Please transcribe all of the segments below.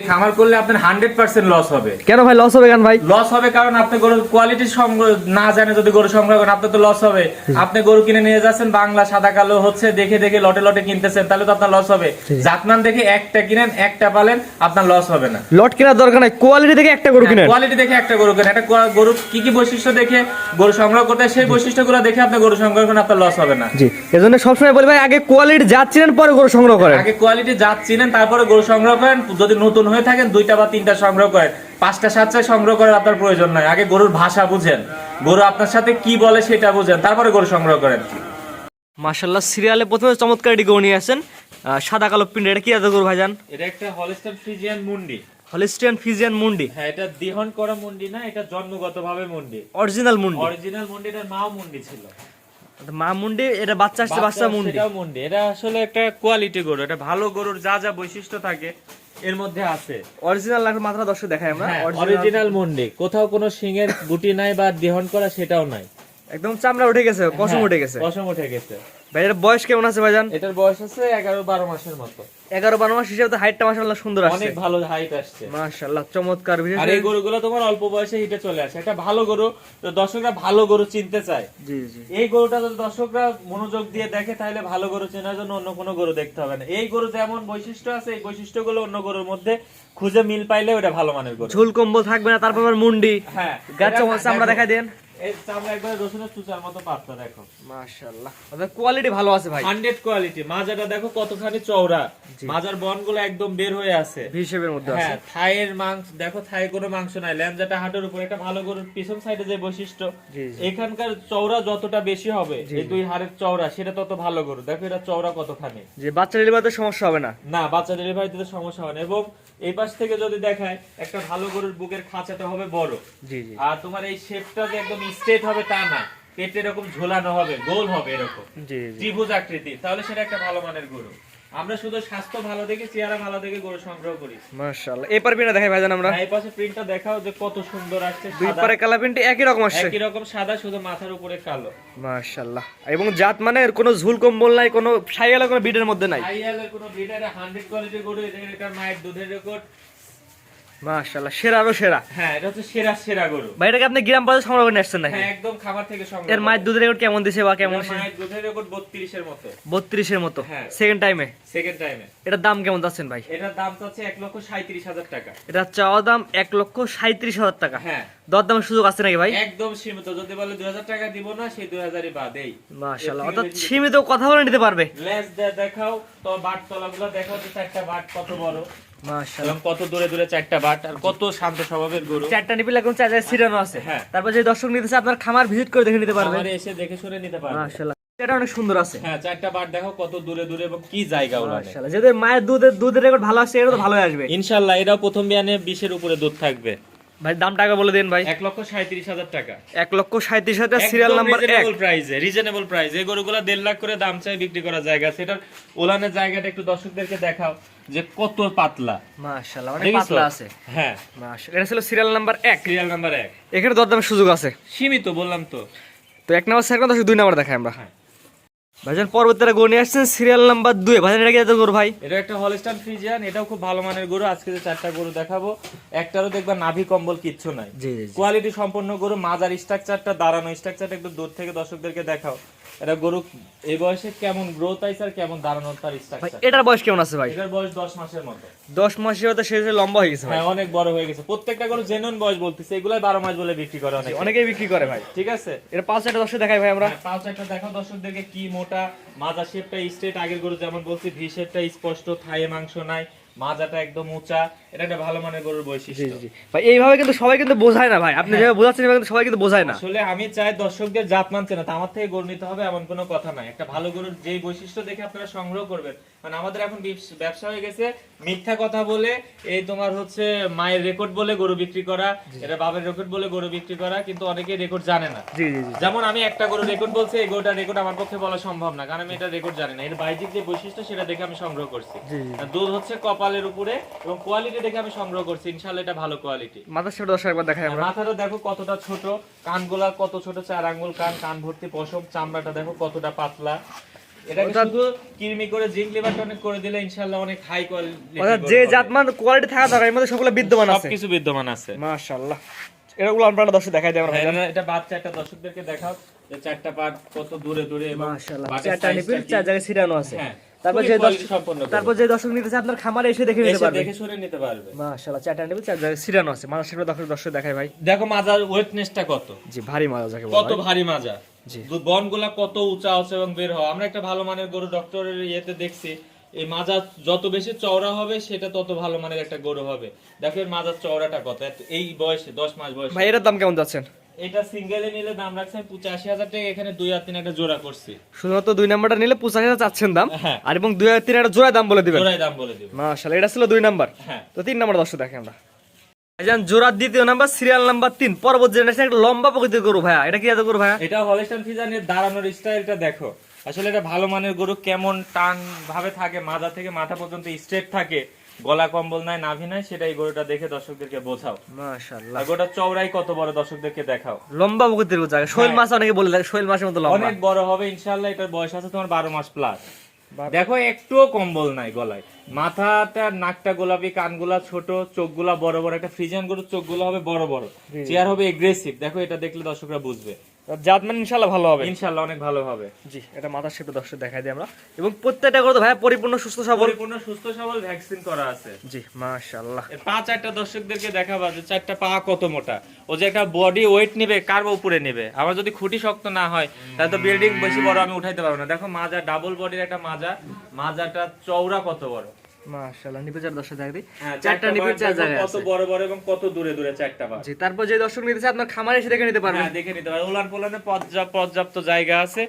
খামার করলে আপনার হান্ড্রেড পার্সেন্ট লস হবে। কেন ভাই লস হবে কেন ভাই? লস হবে কারণ আপনি গরুর কোয়ালিটি না জানে যদি গরু সংগ্রহ করেন আপনার তো লস হবে। আপনি গরু কিনে নিয়ে যাচ্ছেন বাংলা সাদা কালো হচ্ছে দেখে দেখে লটে লটে কিনতেছেন তাহলে তো আপনার লস হবে। জাতমান দেখে একটা কিনেন একটা পালেন আপনার লস হবে না। লট কেনার দরকার নাই কোয়ালিটি থেকে একটা গরু কিনেন। কোয়ালিটি দেখে একটা গরু কেন একটা গরু কি কি বৈশিষ্ট্য দেখে গরু সংগ্রহ করতে হয়, সেই বৈশিষ্ট্যগুলো দেখে আপনি গরু সংগ্রহ করেন আপনার লস হবে না। জি এজন্য সবসময় বলি ভাই আগে কোয়ালিটি যাচ্ছিলেন পরে গরু সংগ্রহ করেন। আগে কোয়ালিটি জাত চিনেন তারপরে গরু সংগ্রহ করেন যদি নতুন হয়ে থাকেন দুইটা বা তিনটা সংগ্রহ করেন। পাঁচটা সাতটা সংগ্রহ করার আপনার প্রয়োজন নাই। আগে গরুর ভাষা বুঝেন। গরু আপনার সাথে কি বলে সেটা বুঝেন। তারপরে গরু সংগ্রহ করেন। মাশাল্লাহ সিরিয়ালে প্রথমে চমৎকার এটি গরু নিয়ে আসেন। সাদা কালো পিন্ড। এটা কি জাতের গরু ভাইজান? এটা একটা হলিস্টার ফ্রিজিয়ান মুন্ডি। হলিস্টিয়ান ফিজিয়ান মুন্ডি। হ্যাঁ এটা দিহন করা মুন্ডি না এটা জন্মগতভাবে মুন্ডি। অরিজিনাল মুন্ডি। অরিজিনাল মুন্ডি এটার মাও মুন্ডি ছিল। মা মুন্ডি এটা বাচ্চা আসছে বাচ্চা মুন্ডি। এটা আসলে একটা কোয়ালিটি গরু। এটা ভালো গরুর যা যা বৈশিষ্ট্য থাকে এর মধ্যে আছে। অরিজিনাল লাগবে মাত্রা দর্শক দেখাই আমরা। অরিজিনাল মন্ডি। কোথাও কোনো সিংহের গুটি নাই বা দেহন করা সেটাও নাই। একদম চামড়া উঠে গেছে কসম হ্যাঁ, উঠে গেছে। কসম উঠে গেছে। ভাই বয়স কেমন আছে ভাইজান? এটার বয়স আছে এগারো বারো মাসের মতো। এগারো বারো মাস হিসেবে তো হাইটটা মাসাল্লাহ সুন্দর আসছে। অনেক ভালো হাইট আসছে। মাশাল্লাহ চমৎকার। বিশেষ আর এই গরুগুলো তোমার অল্প বয়সে হিটে চলে আসে। একটা ভালো গরু তো দর্শকরা ভালো গরু চিনতে চায়। জি জি। এই গরুটা যদি দর্শকরা মনোযোগ দিয়ে দেখে তাহলে ভালো গরু চেনার জন্য অন্য কোনো গরু দেখতে হবে না। এই গরু যেমন বৈশিষ্ট্য আছে এই বৈশিষ্ট্যগুলো অন্য গরুর মধ্যে খুঁজে মিল পাইলে ওটা ভালো মানের গরু। ঝুল কম্বল থাকবে না তারপর মুন্ডি। হ্যাঁ গাছ চামড়া দেখো। দেন। এই চামড়া একবারে রসুনের চুচার মতো পাতলা দেখো। মাশাল্লাহ কোয়ালিটি ভালো আছে ভাই। হান্ড্রেড কোয়ালিটি মাজাটা দেখো কতখানি চওড়া। মাজার বনগুলো একদম বের হয়ে আছে। হিসেবের মধ্যে হ্যাঁ থাইয়ের মাংস দেখো থাই কোনো মাংস নাই। ল্যামজাটা হাটের উপর একটা ভালো গরুর পিছন সাইডে যে বৈশিষ্ট্য। জি, জি। এখানকার চওড়া যতটা বেশি হবে এই দুই হাড়ের চওড়া সেটা তত ভালো গরু। দেখো এটা চওড়া কতখানি। যে বাচ্চা ডেলিভারিতে সমস্যা হবে না। না বাচ্চা ডেলিভারিতে সমস্যা হয় না। এবং এই পাশ থেকে যদি দেখায় একটা ভালো গরুর বুকের খাঁচাটা হবে বড়। জি জি। আর তোমার এই শেপটা যে একদম স্ট্রেট হবে তা না। পেটে এরকম ঝোলানো হবে গোল হবে এরকম। ত্রিভুজ আকৃতি তাহলে সেটা একটা ভালো মানের গরু। আমরা শুধু স্বাস্থ্য ভালো দেখে চেহারা ভালো দেখে গরু সংগ্রহ করি। মাশাল্লাহ এই পারবি না দেখাই ভাইজান আমরা। এই পাশে প্রিন্টটা দেখাও যে কত সুন্দর আসছে দুই। পারে কালা প্রিন্ট একই রকম আসছে। একই রকম সাদা শুধু মাথার উপরে কালো। মাশাল্লাহ এবং জাত মানে এর কোনো ঝুল কম্বল নাই কোনো সাইয়ালা কোনো বিডের মধ্যে নাই। আইএলের কোনো ব্রিডার 100 কোয়ালিটির গরু এটা মায়ের দুধের রেকর্ড মাশাল্লাহ সেরা সেরা। হ্যাঁ এটা হচ্ছে সেরা সেরা গরু। ভাই এটাকে আপনি গ্রাম বাজার সংগ্রহ করে আসছেন নাকি? হ্যাঁ একদম খামার থেকে সংগ্রহ এর মায়ের দুধের রেকর্ড কেমন দিছে বা কেমন মায়ের দুধের রেকর্ড 32 এর মতো। বত্রিশের মতো। হ্যাঁ। সেকেন্ড টাইমে সেকেন্ড টাইমে এটার দাম কেমন যাচ্ছেন ভাই? এটার দাম চাচ্ছে 1 লক্ষ 37 টাকা। এটা চাওয়া দাম এক লক্ষ সাঁত্রিশ হাজার টাকা। হ্যাঁ। দর সুযোগ আছে নাকি ভাই? একদম সীমিত। যদি বলে 2000 টাকা দিব না সেই 2000ই বাদেই। মাশাল্লাহ এর অর্থাৎ সীমিত কথা বলে নিতে পারবে। লেজ দেখাও তো বাট তলাগুলো দেখাও যে চারটা বাট কত বড়। এবং কত দূরে দূরে চারটা বাট আর কত শান্ত স্বভাবের গরু। চারটা নিপিল এখন চার জায়গায় আছে। হ্যাঁ। তারপর যে দর্শক নিতেছে আপনার খামার ভিজিট করে দেখে নিতে পারবে। এসে দেখে শুনে নিতে পারবে। এটা অনেক সুন্দর আছে। হ্যাঁ চারটা দেখো কত দূরে দূরে এবং কি জায়গা ওরা যদি মায়ের দুধের দুধের রেকর্ড ভালো এটা তো আসবে। ইনশাল্লাহ এটাও প্রথম বিয়ানে বিশের উপরে দুধ থাকবে। ভাই দাম টাকা বলে দেন ভাই। এক লক্ষ সাঁত্রিশ হাজার টাকা। এক লক্ষ সাঁত্রিশ হাজার সিরিয়াল নাম্বার এক। প্রাইসে রিজনেবল প্রাইস এই গরুগুলো দেড় লাখ করে দাম চাই বিক্রি করার জায়গা সেটার ওলানের জায়গাটা একটু দর্শকদেরকে দেখাও যে কত পাতলা। মাশাল্লাহ অনেক পাতলা আছে। হ্যাঁ। মাশাল্লাহ এটা ছিল সিরিয়াল নাম্বার এক। সিরিয়াল নাম্বার এক। এখানে দরদামের সুযোগ আছে। সীমিত বললাম তো। তো এক নাম্বার সেকেন্ড দুই নাম্বার দেখাই আমরা। হ্যাঁ। ভাইজান পরবর্তীরা গরু নিয়ে আসছেন সিরিয়াল নাম্বার দুই। ভাইজান এটা কি এত গরু ভাই? এটা একটা হলিস্টান ফ্রিজিয়ান এটাও খুব ভালো মানের গরু। আজকে যে চারটা গরু দেখাবো একটারও দেখবা নাভি কম্বল কিচ্ছু নাই। জি জি কোয়ালিটি সম্পন্ন গরু মাজার স্ট্রাকচারটা দাঁড়ানো স্ট্রাকচারটা একটু দূর থেকে দর্শকদেরকে দেখাও। এটা গরু এই বয়সে কেমন গ্রোথ আইছে আর কেমন তার স্ট্রাকচার এটার বয়স কেমন আছে ভাই? এটার বয়স দশ মাসের মতো। দশ মাসের হতে শেষে লম্বা হয়ে গেছে ভাই। হ্যাঁ অনেক বড় হয়ে গেছে। প্রত্যেকটা গরু জেনুইন বয়স বলতেছে এগুলাই বারো মাস বলে বিক্রি করে অনেক। অনেকেই বিক্রি করে ভাই। ঠিক আছে? এটা পাঁচ একটা দর্শক দেখাই ভাই আমরা। হ্যাঁ, পাঁচ একটা দেখো দর্শকদেরকে কি মোটা মাজা শেপটা স্ট্রেট আগের গরু যেমন বলছি ভি শেপটা স্পষ্ট থায়ে মাংস নাই। মাজাটা একদম উঁচা এটা একটা ভালো মানের গরুর বৈশিষ্ট্য। জি ভাই এইভাবে কিন্তু সবাই কিন্তু বোঝায় না ভাই। আপনি যেভাবে বোঝাচ্ছেন কিন্তু সবাই কিন্তু বোঝায় না। আসলে আমি চাই দর্শকদের জাত মানছে না তা আমার থেকে গরু নিতে হবে এমন কোনো কথা নাই। একটা ভালো গরুর যেই বৈশিষ্ট্য দেখে আপনারা সংগ্রহ করবেন মানে আমাদের এখন ব্যবসা হয়ে গেছে মিথ্যা কথা বলে এই তোমার হচ্ছে মায়ের রেকর্ড বলে গরু বিক্রি করা এটা বাবার রেকর্ড বলে গরু বিক্রি করা কিন্তু অনেকে রেকর্ড জানে না। যেমন আমি একটা গরু রেকর্ড বলছি এই গরুটা রেকর্ড আমার পক্ষে বলা সম্ভব না কারণ আমি এটা রেকর্ড জানি না। এর বাহ্যিক যে বৈশিষ্ট্য সেটা দেখে আমি সংগ্রহ করছি। দুধ হচ্ছে কপালের উপরে এবং কোয়ালিটি দেখে আমি সংগ্রহ করছি। ইনশাল্লাহ এটা ভালো কোয়ালিটি মাথা সাথে দর্শক একবার দেখাই আমরা। মাথাটা দেখো কতটা ছোট কানগুলা কত ছোট চার আঙ্গুল কান কান ভর্তি পশম চামড়াটা দেখো কতটা পাতলা। এটাকে শুধু কিরমি করে জিঙ্ক লিভার টনিক করে দিলে ইনশাআল্লাহ অনেক হাই কোয়ালিটি অর্থাৎ যে জাতমান কোয়ালিটি থাকা দরকার এর মধ্যে সবগুলো বিদ্যমান আছে। সবকিছু বিদ্যমান আছে। মাশাআল্লাহ। এগুলো আমরা দর্শক দেখাই দেয় আমরা এটা- এটা বাচ্চা একটা দর্শকদেরকে দেখাও যে চারটা পাট কত দূরে দূরে মাশাআল্লাহ। চারটা নিপিল চার জায়গায় ছিটানো আছে। তারপর যে দর্শক তারপর যে দর্শক নিতে চায় আপনার খামারে এসে দেখে নিতে পারবে। দেখে শুনে নিতে পারবে। মাশাআল্লাহ চারটা চার জায়গায় আছে। সেগুলো দর্শক দর্শক দেখাই ভাই। দেখো মাজার ওয়েটনেসটা কত। জি ভারী মাথা যাকে বলা কত ভারী মাজা। বনগুলা কত উঁচা আছে এবং বের হয় আমরা একটা ভালো মানের গরু ডক্টরের ইয়েতে দেখছি এই মাজা যত বেশি চওড়া হবে সেটা তত ভালো মানের একটা গরু হবে। দেখো এর মাজার চওড়াটা কত? এই বয়সে দশ মাস বয়সে। ভাই এটার দাম কেমন যাচ্ছেন? এটা সিঙ্গেলে নিলে দাম রাখছে পঁচাশি হাজার টাকা এখানে দুই আর তিন একটা জোড়া করছি। শুধুমাত্র দুই নাম্বারটা নিলে পঁচাশি হাজার চাচ্ছেন দাম হ্যাঁ। আর এবং দুই হাজার তিন একটা জোড়া দাম বলে দিবেন। জোড়াই দাম বলে দিব। মাশাআল্লাহ এটা ছিল দুই নাম্বার। হ্যাঁ। তো তিন নাম্বার দর্শক দেখেন আমরা। ভাইজান দ্বিতীয় নাম্বার সিরিয়াল নাম্বার তিন পরবর্তী জেনারেশন একটা লম্বা প্রকৃতির গরু ভাইয়া। এটা কি গরু ভাইয়া? এটা হলিস্টান ফিজানের দাঁড়ানোর স্টাইলটা দেখো। আসলে এটা ভালো মানের গরু কেমন টান ভাবে থাকে মাথা থেকে মাথা পর্যন্ত স্ট্রেট থাকে গলা কম্বল নাই নাভি নাই সেটাই গরুটা দেখে দর্শকদেরকে বোঝাও। মাশাআল্লাহ। গরুটা চওড়াই কত বড় দর্শকদেরকে দেখাও। লম্বা প্রকৃতির গরু জায়গা। শৈল হ্যাঁ। মাছ অনেকে বলে থাকে শৈল মাছের মতো লম্বা। অনেক বড় হবে ইনশাল্লাহ এটার বয়স আছে তোমার বারো মাস প্লাস। দেখো একটুও কম্বল নাই গলায়। মাথাটা নাকটা গোলাপি কানগুলা ছোট চোখগুলা বড় বড়। একটা ফ্রিজিয়ান গরুর চোখগুলো হবে বড় বড়। চেয়ার হবে এগ্রেসিভ দেখো এটা দেখলে দর্শকরা বুঝবে। জাতমান ইনশাআল্লাহ ভালো হবে। ইনশাল্লাহ অনেক ভালো হবে। জি এটা মাথার শেপে দর্শক দেখাই দিই আমরা। এবং প্রত্যেকটা গরু তো ভাইয়া পরিপূর্ণ সুস্থ সবল পরিপূর্ণ সুস্থ সবল ভ্যাকসিন করা আছে। জি মাশাআল্লাহ। এর পা চারটা দর্শকদেরকে দেখাবা যে চারটা পা কত মোটা। ও যে একটা বডি ওয়েট নেবে কার উপরে নেবে? আমার যদি খুঁটি শক্ত না হয় তাহলে তো বিল্ডিং বেশি বড় আমি উঠাইতে পারব না। দেখো মাজা ডাবল বডির একটা মাজা। মাজাটা চওড়া কত বড়? দর্শক হ্যাঁ, চারটা নিপে পা চার দেখো জায়গায় কত বড় বড় এবং কত দূরে দূরে চারটা পা জি তারপর যে দর্শক নিতে চায় আপনার খামারে এসে দেখে নিতে পারবেন। হ্যাঁ দেখে নিতে পারে উলান পোলানে পর্যাপ্ত পর্যাপ্ত জায়গা আছে।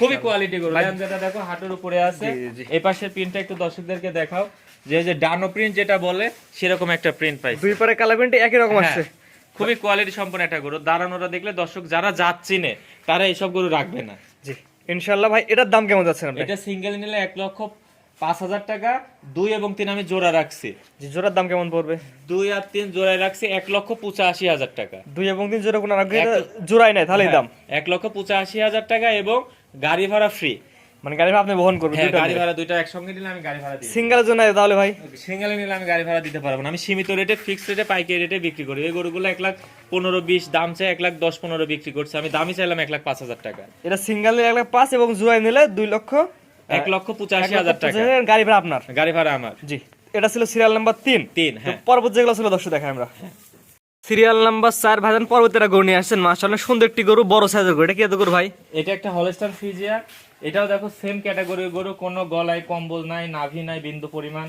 খুবই কোয়ালিটি গরু। যেটা দেখো হাঁটুর উপরে আছে। জি, জি। এই পাশের প্রিন্টটা একটু দর্শকদেরকে দেখাও। যে যে ডানো প্রিন্ট যেটা বলে সেরকম একটা প্রিন্ট পাইছে। দুই পারে কালার প্যান্ট একই রকম হ্যাঁ, আসছে। খুবই কোয়ালিটি সম্পন্ন একটা গরু। দাঁড়ানোরা দেখলে দর্শক যারা চিনে তারা এইসব গরু রাখবে না। জি ইনশাআল্লাহ ভাই এটার দাম কেমন যাচ্ছে এটা সিঙ্গেল নিলে এক লক্ষ পাঁচ হাজার টাকা দুই এবং তিন আমি জোড়া রাখছি। জোড়ার দাম কেমন পড়বে? দুই আর তিন জোড়ায় রাখছি এক লক্ষ পঁচাশি হাজার টাকা। দুই এবং তিন জোড়া কোনো জোড়াই নাই তাহলেই দাম। হ্যাঁ, এক লক্ষ পঁচাশি হাজার টাকা এবং গাড়ি ভাড়া ফ্রি মানে গাড়ি ভাড়া আপনি বহন করবেন হ্যাঁ গাড়ি ভাড়া দুইটা একসঙ্গে নিলে আমি গাড়ি ভাড়া দিই সিঙ্গেলের জন্য তাহলে ভাই? সিঙ্গেলে নিলে আমি গাড়ি ভাড়া দিতে পারব না। আমি সীমিত রেটে ফিক্সড রেটে পাইকারি রেটে বিক্রি করি। এই গরুগুলো এক লাখ পনেরো বিশ দাম চাই এক লাখ দশ পনেরো বিক্রি করছে। আমি দামই চাইলাম এক লাখ পাঁচ হাজার টাকা। এটা সিঙ্গেল এক লাখ পাঁচ এবং জোড়াই নিলে দুই লক্ষ এক লক্ষ পঁচাশি হাজার টাকা। গাড়ি ভাড়া আপনার? গাড়ি ভাড়া আমার। জি। এটা ছিল সিরিয়াল নাম্বার তিন। তিন হ্যাঁ। পরবর্তী যেগুলো ছিল দর্শক দেখাই আমরা। সিরিয়াল নাম্বার চার ভাইজান পরবর্তীটা গরু নিয়ে আসছেন। মাসাল্লাহ সুন্দর একটি গরু বড় সাইজের গরু। এটা কি এত গরু ভাই? এটা একটা হলস্টার ফ্রিজিয়া এটাও দেখো সেম ক্যাটাগরির গরু। কোনো গলায় কম্বল নাই নাভি নাই বিন্দু পরিমাণ।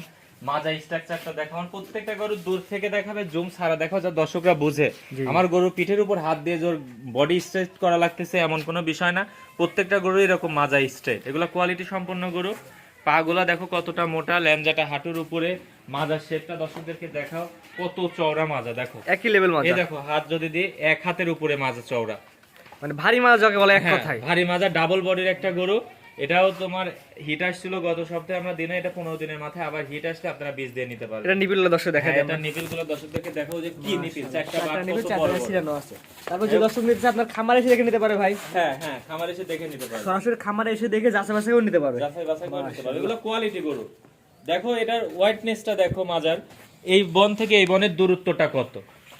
মাজা স্ট্রাকচারটা দেখো। আমার প্রত্যেকটা গরু দূর থেকে দেখাবে জুম সারা দেখো যা দর্শকরা বুঝে। আমার গরু পিঠের উপর হাত দিয়ে জোর বডি স্ট্রেট করা লাগতেছে এমন কোনো বিষয় না। প্রত্যেকটা গরু এরকম মাজা স্ট্রেট এগুলো কোয়ালিটি সম্পন্ন গরু। পাগুলা দেখো কতটা মোটা ল্যাঞ্জাটা হাঁটুর উপরে। মাজার শেপটা দর্শকদেরকে দেখাও কত চওড়া মাজা দেখো। একই লেভেল এই দেখো হাত যদি দিয়ে এক হাতের উপরে মাজা চওড়া। মানে ভারী মাজা যাকে বলে এক হ্যাঁ, কথায়। ভারী মাজা ডাবল বডির একটা গরু। এটাও তোমার হিট আসছিল গত সপ্তাহে আমরা দিনে এটা পনেরো দিনের মাথায় আবার হিট আসলে আপনারা বীজ দিয়ে নিতে পারবেন। এটা নিবিল দর্শক দেখাই হ্যাঁ, দিই এটা নিপিলগুলো দর্শকদেরকে দেখাও যে কি নিপিল চারটা বাট কত চার বড় আছে। তারপর যে দর্শক নিতে আপনার খামারে এসে দেখে নিতে পারে ভাই। হ্যাঁ হ্যাঁ খামারে এসে দেখে নিতে পারে সরাসরি খামারে এসে দেখে যাচাই বাছাই করে নিতে পারবে। যাচাই বাছাই করে নিতে পারবে। এগুলো কোয়ালিটি গরু। দেখো এটার হোয়াইটনেসটা দেখো মাজার। এই বন থেকে এই বনের দূরত্বটা কত?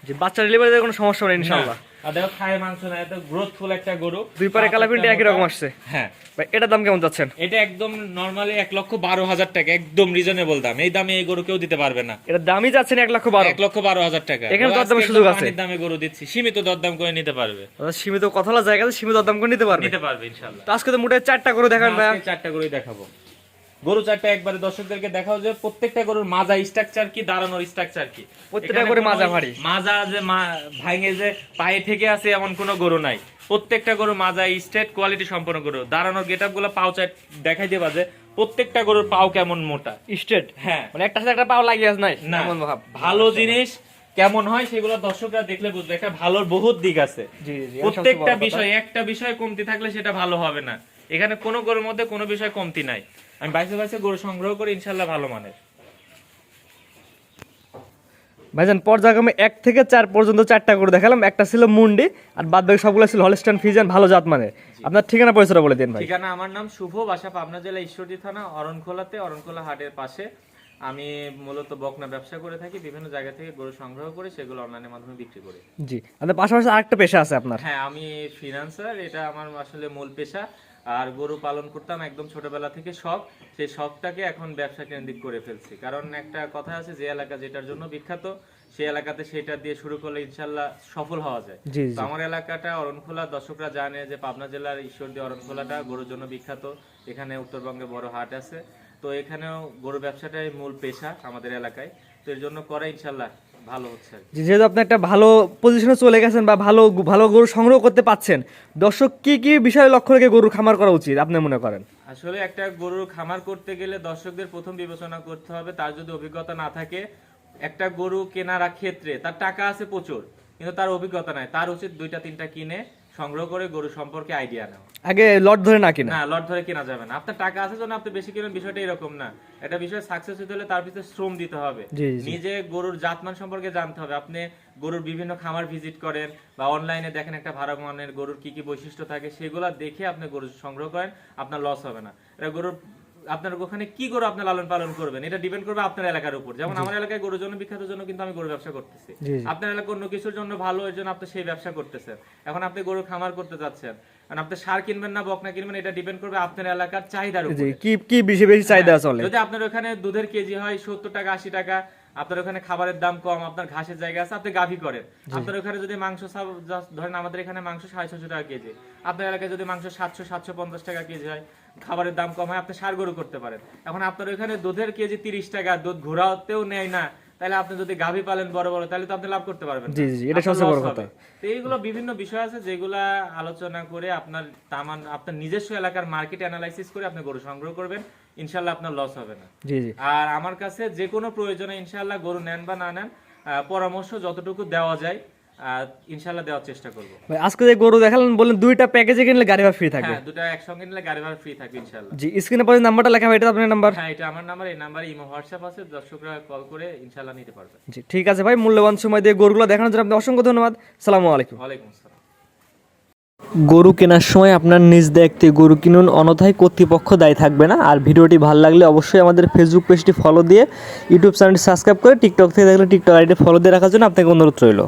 যে বাচ্চা ডেলিভারিতে কোনো সমস্যা নেই ইনশাআল্লাহ। আর দেখো খায় মাংস না এত গ্রোথফুল একটা গরু। দুই পারে কালা একই রকম আসছে। হ্যাঁ। ভাই এটার দাম কেমন যাচ্ছেন এটা একদম নর্মালি এক লক্ষ বারো হাজার টাকা একদম রিজনেবল দাম। এই দামে এই গরু কেউ দিতে পারবে না। এটার দামই যাচ্ছেন এক লক্ষ বারো। এক লক্ষ বারো হাজার টাকা। এখানে ও সুযোগ আছে। দামে গরু দিচ্ছি। সীমিত দরদাম করে নিতে পারবে। সীমিত কথা জায়গা সীমিত দাম করে নিতে পারবে। নিতে পারবে ইনশাল্লাহ। আজকে তো মোটে চারটা করে দেখান ভাই চারটা গরুই দেখাবো। গরু চারটা একবারে দর্শকদেরকে দেখাও যে প্রত্যেকটা গরুর মাজা স্ট্রাকচার কি দাঁড়ানোর স্ট্রাকচার কি? প্রত্যেকটা কোনো মাজা ভারী। মাজা যে ভাঙে যে পায়ে থেকে আছে এমন কোনো গরু নাই। প্রত্যেকটা গরু মাজা স্ট্রেট কোয়ালিটি সম্পন্ন গরু। দাঁড়ানোর গেটআপগুলো পাও চাই দেখাই দেবা যে প্রত্যেকটা গরুর পাও কেমন মোটা। স্ট্রেট হ্যাঁ। মানে একটা সাথে একটা পাও লাগিয়ে আছে নাই? না। ভালো জিনিস কেমন হয় সেগুলো দর্শকরা দেখলে বুঝবে। একটা ভালোর বহুত দিক আছে। প্রত্যেকটা বিষয় একটা বিষয় কমতি থাকলে সেটা ভালো হবে না। এখানে কোনো গরুর মধ্যে কোনো বিষয় কমতি নাই। আমি বাইসে বাইসে গরু সংগ্রহ করে ইনশাল্লাহ ভালো মানের। ভাইজান পর্যায়ক্রমে এক থেকে চার পর্যন্ত চারটা করে দেখালাম। একটা ছিল মুন্ডি আর বাদ বাকি সবগুলো ছিল হলস্টান ফিজান ভালো জাত মানে আপনার ঠিকানা পরিচয়টা বলে দিন ভাই। ঠিকানা আমার নাম শুভ বাসা পাবনা জেলা ঈশ্বরদী থানা অরণখোলাতে অরণখোলা হাটের পাশে। আমি মূলত বকনা ব্যবসা করে থাকি বিভিন্ন জায়গা থেকে গরু সংগ্রহ করে সেগুলো অনলাইনের মাধ্যমে বিক্রি করি। জি। আপনার পাশাপাশি আরেকটা পেশা আছে আপনার। হ্যাঁ আমি ফিনান্সার এটা আমার আসলে মূল পেশা। আর গরু পালন করতাম একদম ছোটবেলা থেকে শখ। সেই শখটাকে এখন ব্যবসা কেন্দ্রিক করে ফেলছি। কারণ একটা কথা আছে যে এলাকা যেটার জন্য বিখ্যাত সেই এলাকাতে সেটা দিয়ে শুরু করলে ইনশাল্লাহ সফল হওয়া যায়। তো আমার এলাকাটা অরণখোলা দর্শকরা জানে যে পাবনা জেলার ঈশ্বরদী অরণখোলাটা গরুর জন্য বিখ্যাত। এখানে উত্তরবঙ্গে বড় হাট আছে। তো এখানেও গরু ব্যবসাটাই মূল পেশা আমাদের এলাকায়। তো এর জন্য করে ইনশাল্লাহ ভালো হচ্ছে যেহেতু আপনি একটা ভালো পজিশনে চলে গেছেন বা ভালো ভালো গরু সংগ্রহ করতে পাচ্ছেন দর্শক কি কি বিষয়ে লক্ষ্য রেখে গরু খামার করা উচিত আপনি মনে করেন? আসলে একটা গরুর খামার করতে গেলে দর্শকদের প্রথম বিবেচনা করতে হবে তার যদি অভিজ্ঞতা না থাকে একটা গরু কেনার ক্ষেত্রে তার টাকা আছে প্রচুর কিন্তু তার অভিজ্ঞতা নাই তার উচিত দুইটা তিনটা কিনে সংগ্রহ করে গরু সম্পর্কে আইডিয়া নাও। আগে লট ধরে না কিনা? হ্যাঁ লট ধরে কেনা যাবে না। আপনার টাকা আছে জন্য আপনি বেশি কিনেন বিষয়টা এরকম না। এটা বিষয় সাকসেস হতে হলে তার পিছনে শ্রম দিতে হবে। নিজে গরুর জাতমান সম্পর্কে জানতে হবে। আপনি গরুর বিভিন্ন খামার ভিজিট করেন বা অনলাইনে দেখেন একটা ভালো মানের গরুর কি কি বৈশিষ্ট্য থাকে সেগুলো দেখে আপনি গরু সংগ্রহ করেন আপনার লস হবে না। এটা গরুর আপনার ওখানে কি গরু আপনি লালন পালন করবেন? এটা ডিপেন্ড করবে আপনার এলাকার উপর। যেমন আমার এলাকায় গরুর জন্য বিখ্যাত জন্য কিন্তু আমি গরু ব্যবসা করতেছি। আপনার এলাকা অন্য কিছুর জন্য ভালো এর জন্য আপনি সেই ব্যবসা করতেছেন। এখন আপনি গরু খামার করতে যাচ্ছেন। কারণ আপনি সার কিনবেন না বকনা কিনবেন এটা ডিপেন্ড করবে আপনার এলাকার চাহিদার উপর। কি কি বেশি বেশি চাহিদা চলে? যদি আপনার ওখানে দুধের কেজি হয় সত্তর টাকা আশি টাকা আপনার ওখানে খাবারের দাম কম আপনার ঘাসের জায়গা আছে আপনি গাভী করেন। আপনার ওখানে যদি মাংস ধরেন আমাদের এখানে মাংস সাড়ে ছশো টাকা কেজি। আপনার এলাকায় যদি মাংস সাতশো সাতশো পঞ্চাশ টাকা কেজি হয় খাবারের দাম কম হয় আপনি সার গরু করতে পারেন। এখন আপনার ওখানে দুধের কেজি তিরিশ টাকা দুধ ঘোরাতেও নেয় না। তাহলে আপনি যদি গাভী পালেন বড় বড় তাহলে তো আপনি লাভ করতে পারবেন জি, জি, এটা সবচেয়ে বড় কথা। তো এইগুলো বিভিন্ন বিষয় আছে যেগুলা আলোচনা করে আপনার তামান আপনার নিজস্ব এলাকার মার্কেট অ্যানালাইসিস করে আপনি গরু সংগ্রহ করবেন। ইনশাল্লাহ আপনার লস হবে না। জি জি। আর আমার কাছে যে কোনো প্রয়োজনে ইনশাল্লাহ গরু নেন বা না নেন পরামর্শ যতটুকু দেওয়া যায় আহ, ইনশাল্লাহ দেওয়ার চেষ্টা করব। ভাই আজকে যে গরু দেখালেন বললেন দুইটা প্যাকেজে কিনলে গাড়ি ভাড়া ফ্রি থাকবে। হ্যাঁ দুটো একসঙ্গে নিলে গাড়ি ভাড়া ফ্রি থাকবে ইনশাল্লাহ জি স্ক্রিনে পরে নাম্বারটা লেখা হয় এটা আপনার নাম্বার? হ্যাঁ এটা আমার নাম্বার এই নাম্বারে ইমো হোয়াটসঅ্যাপ আছে দর্শকরা কল করে ইনশাল্লাহ নিতে পারবে জি ঠিক আছে ভাই মূল্যবান সময় দিয়ে গরুগুলো দেখানোর জন্য আপনি অসংখ্য ধন্যবাদ। সালামু আলাইকুম। ওয়ালাইকুম আসসালাম। গরু কেনার সময় আপনার নিজ দায়িত্বে গরু কিনুন অনথায় কর্তৃপক্ষ দায়ী থাকবে না। আর ভিডিওটি ভালো লাগলে অবশ্যই আমাদের ফেসবুক পেজটি ফলো দিয়ে ইউটিউব চ্যানেলটি সাবস্ক্রাইব করে টিকটক থেকে দেখলে টিকটক আইডি ফলো দিয়ে রাখার জন্য আপনাকে অনুরোধ রইল।